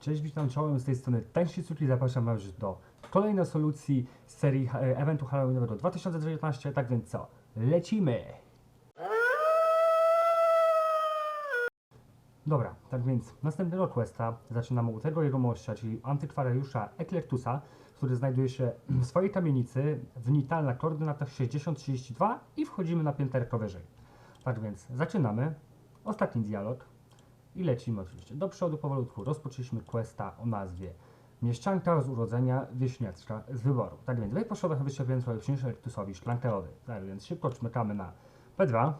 Cześć, witam czołem z tej strony Tenshitsuki. Zapraszam Was do kolejnej solucji z serii e, eventu Halloweenowego 2019. Tak więc co? Lecimy! Dobra, tak więc następnego questa zaczynamy u tego jegomościa, czyli antykwariusza Eklektusa, który znajduje się w swojej kamienicy w Nital na koordynatach 60-32 i wchodzimy na pięterko wyżej. Tak więc zaczynamy. Ostatni dialog. I lecimy oczywiście do przodu powolutku. Rozpoczęliśmy questa o nazwie Mieszczanka z urodzenia wieśniaczka z wyboru. Tak więc wej po schodach wyszczepiłem sobie przyniesie Rektusowi szklankę wody. Tak więc szybko czmykamy na P2.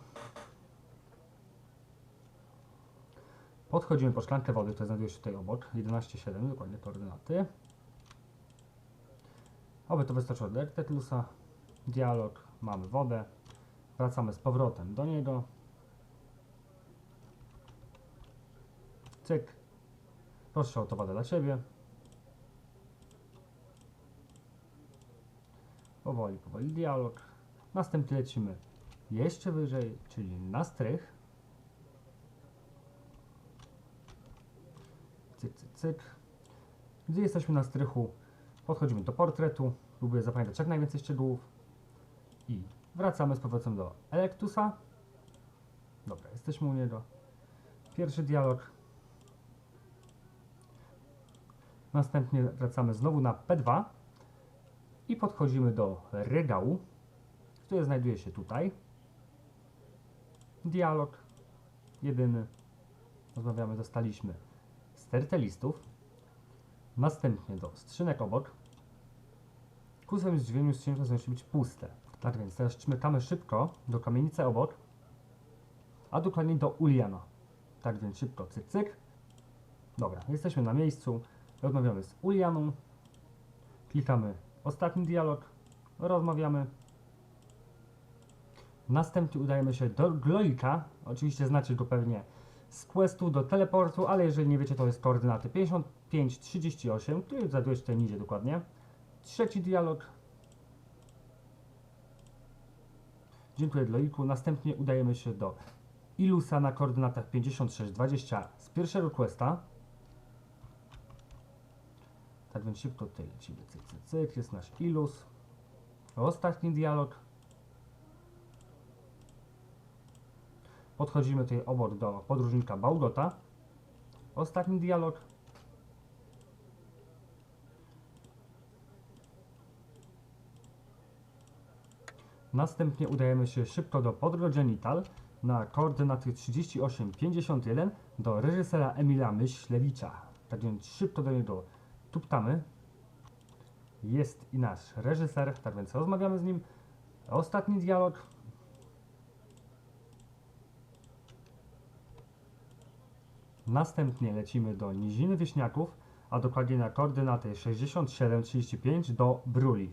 Podchodzimy po szklankę wody, która znajduje się tutaj obok. 11,7 dokładnie koordynaty. Oby to wystarczyło dla. Dialog, mamy wodę. Wracamy z powrotem do niego. Cyk. Proszę o to wodę dla Ciebie. Powoli, powoli dialog. Następnie lecimy jeszcze wyżej, czyli na strych. Cyk, cyk, cyk. Gdy jesteśmy na strychu, podchodzimy do portretu. Próbuję zapamiętać jak najwięcej szczegółów. I wracamy z powrotem do Electusa. Dobra, jesteśmy u niego. Pierwszy dialog. Następnie wracamy znowu na P2 i podchodzimy do regału, który znajduje się tutaj. Dialog jedyny. Rozmawiamy, dostaliśmy stertę listów. Następnie do skrzynek obok. Ku swojemu zdziwieniu skrzynki musi być puste. Tak więc teraz czmykamy szybko do kamienicy obok, a dokładnie do Uliana. Tak więc szybko, cyk, cyk. Dobra, jesteśmy na miejscu. Rozmawiamy z Ulianą. Klikamy ostatni dialog. Rozmawiamy. Następnie udajemy się do Gloika. Oczywiście znacie go pewnie z questu do teleportu, ale jeżeli nie wiecie, to jest koordynaty 55, 38, który znajduje się tutaj niżej dokładnie. Trzeci dialog. Dziękuję Gloiku. Następnie udajemy się do Ilusa na koordynatach 56, 20 z pierwszego questa. Tak więc szybko tutaj lecimy. Cyk, cyk, cyk. Jest nasz ilus. Ostatni dialog. Podchodzimy tutaj obok do podróżnika Bałgota. Ostatni dialog. Następnie udajemy się szybko do Podrodzenital na koordynaty 3851 do reżysera Emila Myślewicza. Tak więc szybko do niego tuptamy. Jest i nasz reżyser, tak więc rozmawiamy z nim. Ostatni dialog. Następnie lecimy do Niziny Wieśniaków, a dokładnie na koordynaty 6735 do Bruli.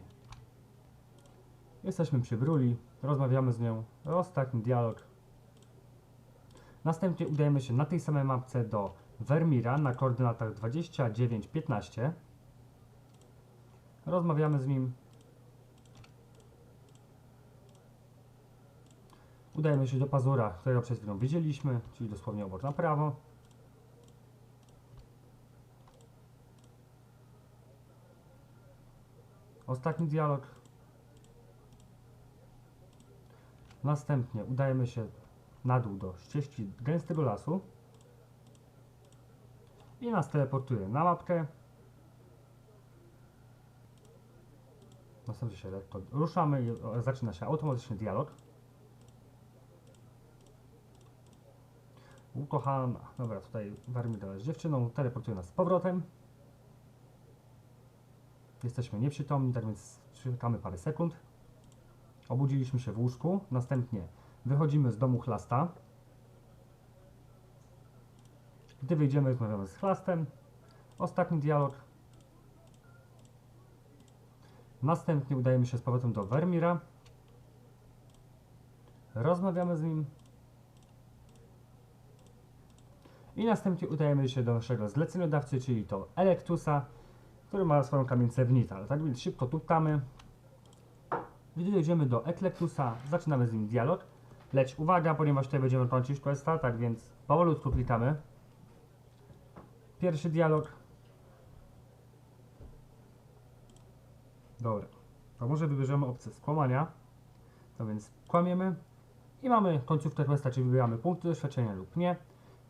Jesteśmy przy Bruli, rozmawiamy z nią. Ostatni dialog. Następnie udajemy się na tej samej mapce do Vermira na koordynatach 29-15. Rozmawiamy z nim. Udajemy się do pazura, którego przed chwilą widzieliśmy, czyli dosłownie obok na prawo. Ostatni dialog. Następnie udajemy się na dół do ścieżki gęstego lasu i nas teleportuje na mapkę. Następnie się lekko ruszamy i zaczyna się automatyczny dialog. Ukochana, dobra, tutaj Warmida z dziewczyną, teleportuje nas z powrotem. Jesteśmy nieprzytomni, tak więc czekamy parę sekund. Obudziliśmy się w łóżku, następnie wychodzimy z domu chlasta. Gdy wyjdziemy, rozmawiamy z chlastem. Ostatni dialog. Następnie udajemy się z powrotem do Vermira. Rozmawiamy z nim. I następnie udajemy się do naszego zleceniodawcy, czyli to Electusa, który ma swoją kamienicę w Nital. Tak więc szybko tuptamy. Gdy dojdziemy do Eklektusa, zaczynamy z nim dialog. Lecz uwaga, ponieważ tutaj będziemy kończyć questa, tak więc powolutku klikamy. Pierwszy dialog. Dobra. To może wybierzemy opcję skłamania. No więc kłamiemy i mamy końcówkę questa, Czy wybieramy punkty doświadczenia lub nie.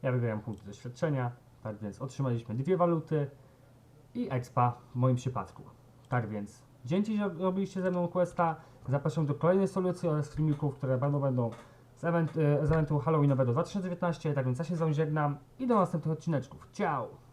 Ja wybieram punkty doświadczenia, tak więc otrzymaliśmy dwie waluty i expa w moim przypadku. Tak więc dzięki, że robiliście ze mną questa. Zapraszam do kolejnej solucji oraz filmików, które będą będą z, event, e, z eventu Halloweenowego 2019. Tak więc ja się z żegnam i do następnych odcineczków. Ciao!